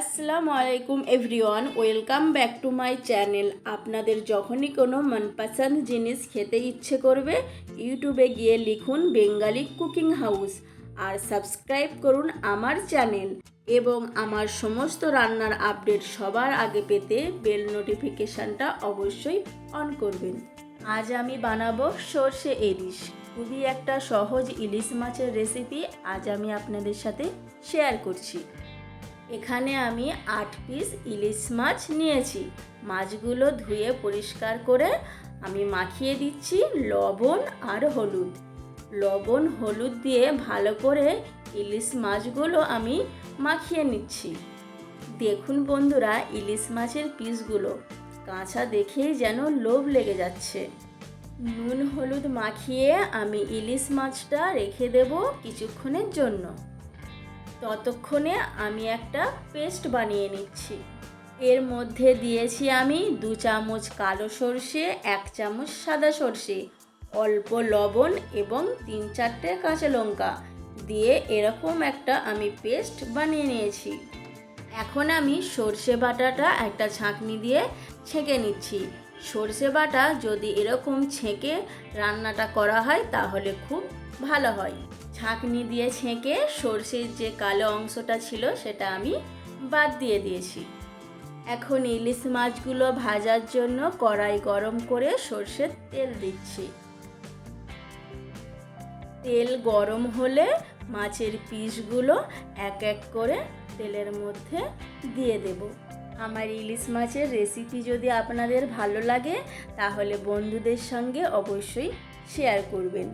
আসসালামু আলাইকুম everyone, welcome back to my channel. আপনাদের যখনই কোনো মনপসন্দ জিনিস খেতে ইচ্ছে করবে, ইউটিউবে গিয়ে লিখুন বেঙ্গালি কুকিং হাউস আর সাবস্ক্রাইব করুন আমার চ্যানেল এবং আমার সমস্ত রান্নার আপডেট সবার আগে পেতে বেল নোটিফিকেশানটা অবশ্যই অন করবেন। আজ আমি বানাবো সর্ষে ইলিশ। খুবই একটা সহজ ইলিশ মাছের রেসিপি আজ আমি আপনাদের সাথে শেয়ার করছি। এখানে আমি আট পিস ইলিশ মাছ নিয়েছি। মাছগুলো ধুয়ে পরিষ্কার করে আমি মাখিয়ে দিচ্ছি লবণ আর হলুদ। লবণ, হলুদ দিয়ে ভালো করে ইলিশ মাছগুলো আমি মাখিয়ে নিচ্ছি। দেখুন বন্ধুরা, ইলিশ মাছের পিসগুলো। কাঁচা দেখেই যেন লোভ লেগে যাচ্ছে। নুন, হলুদ মাখিয়ে আমি ইলিশ মাছটা রেখে দেব কিছুক্ষণের জন্য। ততক্ষণে আমি একটা পেস্ট বানিয়ে নিচ্ছি। এর মধ্যে দিয়েছি আমি দু চামচ কালো সর্ষে, এক চামচ সাদা সর্ষে, অল্প লবণ এবং তিন চারটে কাঁচা লঙ্কা দিয়ে এরকম একটা আমি পেস্ট বানিয়ে নিয়েছি। এখন আমি সর্ষে বাটাটা একটা ছাঁকনি দিয়ে ছেঁকে নিচ্ছি। সর্ষে বাটা যদি এরকম ছেঁকে রান্নাটা করা হয় তাহলে খুব ভালো হয়। ছাঁকনি দিয়ে ছেঁকে সর্ষের যে কালো অংশটা ছিল সেটা আমি বাদ দিয়ে দিয়েছি। এখন ইলিশ মাছগুলো ভাজার জন্য কড়াই গরম করে সর্ষের তেল দিচ্ছি। তেল গরম হলে মাছের পিসগুলো এক এক করে তেলের মধ্যে দিয়ে দেব। আমার ইলিশ মাছের রেসিপি যদি আপনাদের ভালো লাগে, তাহলে বন্ধুদের সঙ্গে অবশ্যই শেয়ার করবেন।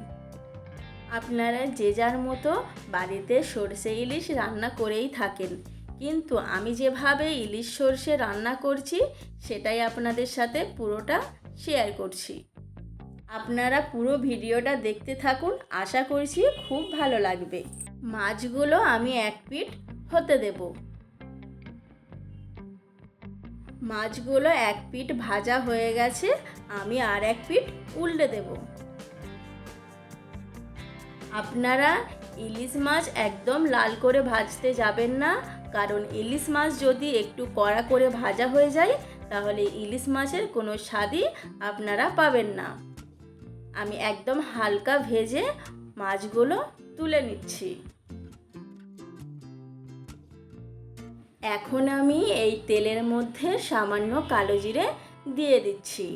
আপনারা যে যার মতো বাড়িতে সর্ষে ইলিশ রান্না করেই থাকেন। কিন্তু আমি যেভাবে ইলিশ সর্ষে রান্না করছি, সেটাই আপনাদের সাথে পুরোটা শেয়ার করছি। আপনারা পুরো ভিডিওটা দেখতে থাকুন, আশা করছি খুব ভালো লাগবে। মাছগুলো আমি এক পিঠ হতে দেব। মাছগুলো এক পিট ভাজা হয়ে গেছে, আমি আর এক পিট উল্টে দেবো। আপনারা ইলিশ মাছ একদম লাল করে ভাজতে যাবেন না। কারণ ইলিশ মাছ যদি একটু কড়া করে ভাজা হয়ে যায়, তাহলে ইলিশ মাছের কোনো স্বাদই আপনারা পাবেন না। আমি একদম হালকা ভেজে মাছগুলো তুলে নিচ্ছি। এখন আমি এই তেলের মধ্যে সামান্য কালো জিরে দিয়ে দিচ্ছি।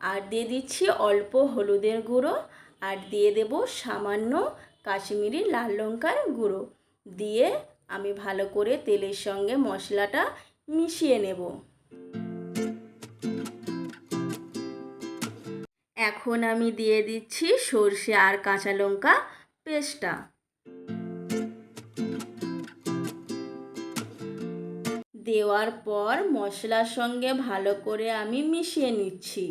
আর দিয়ে দিচ্ছি অল্প হলুদের গুঁড়ো। আর দিয়ে দেব সামান্য কাশ্মীরি লাল লঙ্কার গুঁড়ো। দিয়ে আমি ভালো করে তেলের সঙ্গে মশলাটা মিশিয়ে নেব। এখন আমি দিয়ে দিচ্ছি সর্ষে আর কাঁচা লঙ্কা পেস্টটা। দেওয়ার পর মশলার সঙ্গে ভালো করে আমি মিশিয়ে নিচ্ছি।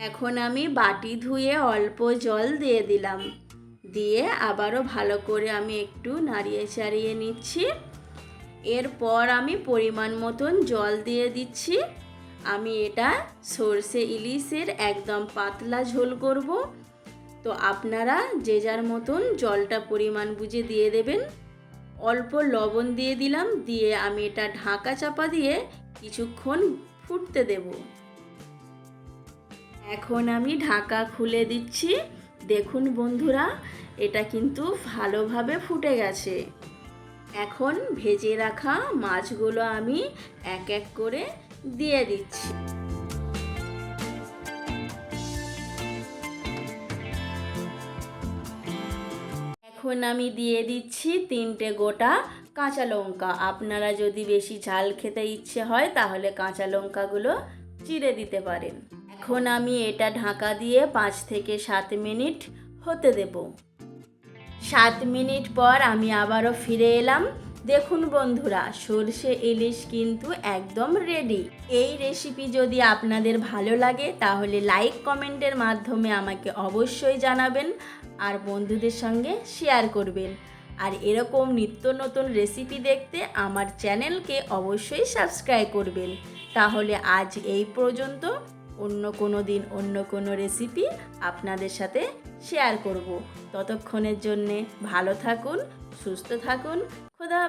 এখন আমি বাটি ধুয়ে অল্প জল দিয়ে দিলাম। দিয়ে আবারও ভালো করে আমি একটু নাড়িয়ে চাড়িয়ে নিচ্ছি। এরপর আমি পরিমাণ মতন জল দিয়ে দিচ্ছি। আমি এটা সর্ষে ইলিশের একদম পাতলা ঝোল করব। তো আপনারা যে যার মতন জলটা পরিমাণ বুঝে দিয়ে দেবেন। অল্প লবণ দিয়ে দিলাম। দিয়ে আমি এটা ঢাকা চাপা দিয়ে কিছুক্ষণ ফুটতে দেবো। এখন আমি ঢাকা খুলে দিচ্ছি। দেখুন বন্ধুরা, এটা কিন্তু ভালোভাবে ফুটে গেছে। এখন ভেজে রাখা মাছগুলো আমি এক এক করে দিয়ে দিচ্ছি। এখন আমি দিয়ে দিচ্ছি তিনটে গোটা কাঁচা লঙ্কা। আপনারা যদি বেশি ঝাল খেতে ইচ্ছে হয়, তাহলে কাঁচা লঙ্কাগুলো চিড়ে দিতে পারেন। এখন আমি এটা ঢাকা দিয়ে পাঁচ থেকে সাত মিনিট হতে দেব। সাত মিনিট পর আমি আবারও ফিরে এলাম। দেখুন বন্ধুরা, সর্ষে ইলিশ কিন্তু একদম রেডি এই রেসিপি যদি আপনাদের ভালো লাগে, তাহলে লাইক কমেন্টের মাধ্যমে আমাকে অবশ্যই জানাবেন আর বন্ধুদের সঙ্গে শেয়ার করবেন। আর এরকম নিত্য নতুন রেসিপি দেখতে আমার চ্যানেলকে অবশ্যই সাবস্ক্রাইব করবেন। তাহলে আজ এই পর্যন্ত। অন্য কোনো দিন অন্য কোনো রেসিপি আপনাদের সাথে শেয়ার করব। ততক্ষণের জন্যে ভালো থাকুন, সুস্থ থাকুন, খোদা